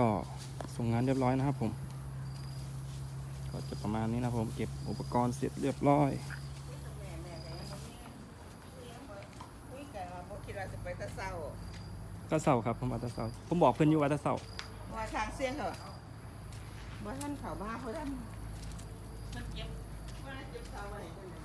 ก็ส่งงานเรียบร้อยนะครับผม ก็จะประมาณนี้นะครับผม เก็บอุปกรณ์เสร็จเรียบร้อยคุยกันว่าบ่คิดว่าจะไปแตะเศร้าก็เสาร์ครับผมอัตเสาร์ผมบอกเพื่อนอยู่ว่าอัตเสาร์ว่าทางเสียงเหรอบ่ท่านเขามาเขาท่านมันเก็บว่าเก็บเศร้าไว้ให้เพิ่นน่ะ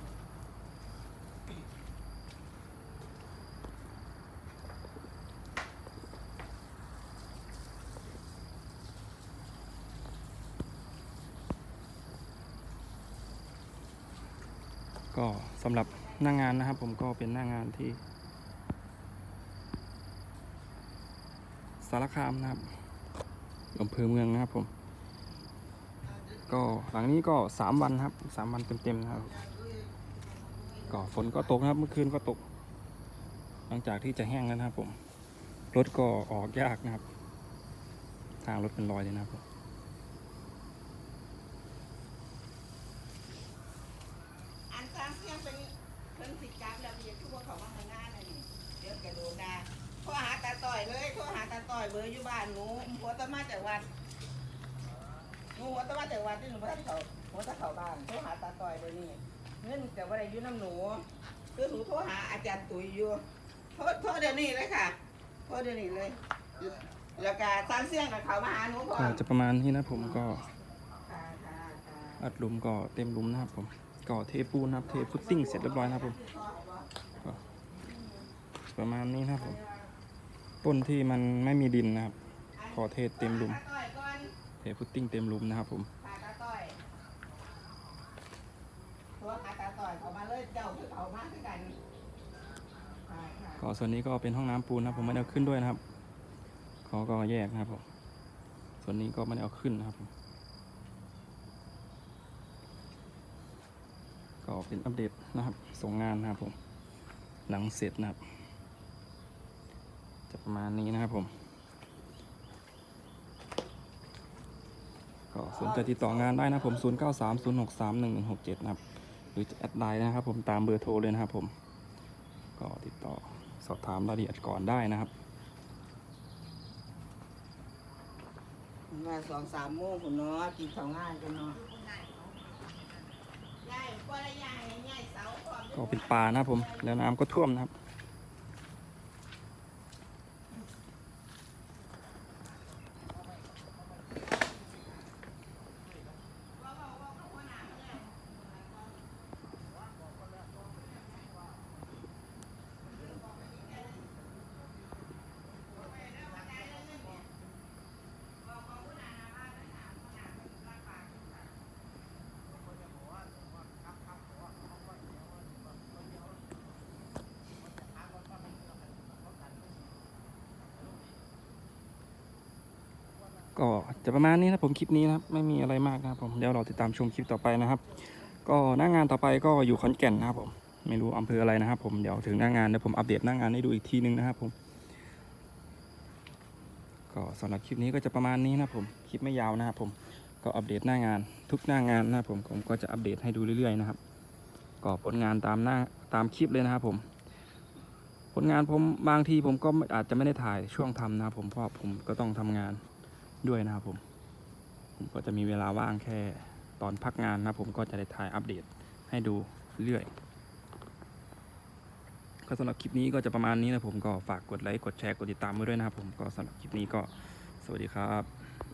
ก็สำหรับหน้างานนะครับ ผมก็เป็นหน้างานที่ สารคามนะครับอำเภอเมืองนะครับผม ก็หลังนี้ก็สามวันครับสามวันเต็มๆนะครับ ก็ฝนก็ตกนะครับ เมื่อคืนก็ตก หลังจากที่จะแห้งแล้วนะครับผมรถก็ออกยากนะครับ ทางรถเป็นรอยเลยนะครับผม อัน ทางเสียงเป็นเพิ่นสิกลับแล้วเรียนทุกว่าเขามาทำงานน่ะนี่เดี๋ยวแกโดนด่าโทรหาตาต่อยเลยโทรหาตาต่อยเบอร์อยู่บ้านหนูหัวตะมาจากวัดหนูหัวตะมาจากวัดที่หนูบ่ทันเขาหัวตะเขาบ้านโทรหาตาต่อยเบอร์นี่เงินแต่ว่าได้อยู่น้ำหนูคือหนูโทรหาอาจารย์ตุ๋ยอยู่โทรโทรเดี๋ยวนี้เลยค่ะโทรเดี๋ยวนี้เลย แล้วก็สร้างเสียงกับเขามาหาหนูพร้อก็มจะประมาณนี้นะผมก็ค่ะค่ะค่ะอัดหลุมก็เต็มหลุมนะครับผม ก็เทปูนครับ เทฟุตติ้งเสร็จเรียบร้อยนะครับผมประมาณนี้นะครับผมต้นที่มันไม่มีดินนะครับพอเทเต็มหลุมตาต่อยก่อนเทฟุตติ้งเต็มลุมนะครับผมก่อยโทรหาตาต่อยเขามาเลยเจ้าคือเขามาคือกันค่ะค่ะก็ส่วนนี้ก็เป็นห้องน้ำปูนนะครับผมไม่ได้เอาขึ้นด้วยนะครับขาก็แยกนะครับผมส่วนนี้ก็ไม่ได้เอาขึ้นนะครับผม ก็เป็นอัปเดตนะครับ ส่งงานนะครับผมหลังเสร็จนะครับ จะประมาณนี้นะครับผม ก็สนใจติดต่องานได้นะผม 0 9 3 0 6 3 1 1 6 7 นะครับ หรือจะแอดไลน์นะครับผมตามเบอร์โทรเลยนะครับผม ก็ติดต่อสอบถามรายละเอียดก่อนได้นะครับมาสองสามโมงคุณเนาะกินข้าวง่ายกันเนาะ ก็เสาพร้อมก็เป็นป่านะครับผม แล้วน้ำก็ท่วมนะครับ ก็จะประมาณนี้นะผมคลิปนี้นะครับไม่มีอะไรมากนะครับผมเดี๋ยวเราติดตามชมคลิปต่อไปนะครับ ก็หน้างงานต่อไปก็อยู่ขอนแก่นนะครับผมไม่รู้อำเภออะไรนะครับ ผมเดี๋ยวถึงหน้างงานเดี๋ยวผมอัปเดตหน้างงานให้ดูอีกทีนึงนะครับผมก็สำหรับคลิปนี้ก็จะประมาณนี้นะครับผมคลิปไม่ยาวนะครับผมก็อัปเดตหน้างาน ทุกหน้างานนะผมผมก็จะอัปเดตให้ดูเรื่อยๆนะครับก็ผลงานตามหน้าตามคลิปเลยนะครับผม ผลงานผมบางทีผมก็อาจจะไม่ได้ถ่ายช่วงทำนะครับผมเพราะผมก็ต้องทำงาน ด้วยนะครับผม ผมก็จะมีเวลาว่างแค่ตอนพักงานนะผมก็จะได้ถ่ายอัปเดตให้ดูเรื่อยก็สำหรับคลิปนี้ก็จะประมาณนี้นะผมก็ฝากกดไลค์กดแชร์กดติดตามไว้ด้วยนะครับผมก็สำหรับคลิปนี้ก็สวัสดีครับ